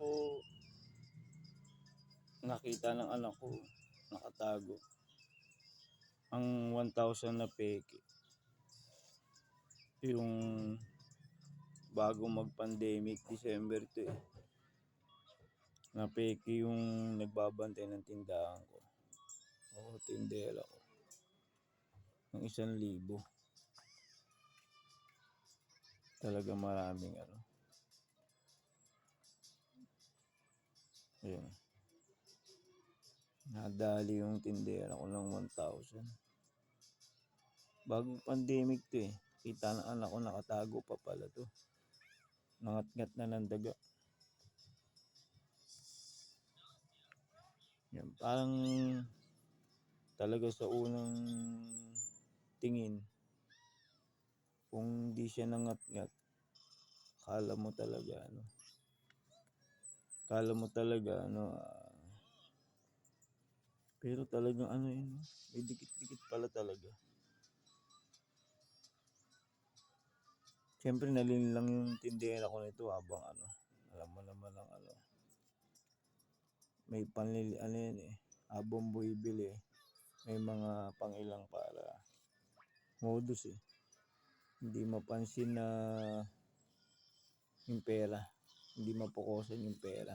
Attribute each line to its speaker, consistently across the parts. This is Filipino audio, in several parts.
Speaker 1: po nakita ng anak ko nakatago. Ang 1,000 na peke. Yung bago mag-pandemic December to eh. Na peke yung nagbabantay ng tindahan ko. O tindera ko. Ng isang libo. Talaga maraming ano Ayan. Nadali yung tindera ko ng 1,000. Bagong pandemic to eh. Kita ng anak ko nakatago pa pala to. Nangat-ngat na ng daga. Yan, parang talaga sa unang tingin kung di siya nangat-ngat kala mo talaga ano kala mo talaga ano ah, pero talagang ano yun may dikit-dikit pala talaga. Siyempre nalin lang yung tindera ko nito habang ano alam mo naman ang ano may panlili ano yun eh habang buibili may mga pangilang para modus eh. Hindi mapansin na yung pera hindi mapukosan yung pera.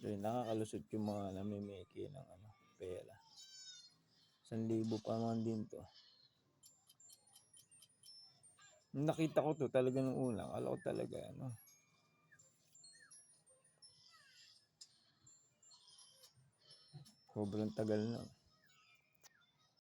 Speaker 1: Dahil nakakalusot yung mga namimiki ng ano, pera. Isang libo pa naman din to. Nakita ko to talaga nung una. Akala ko talaga ano. Sobrang tagal na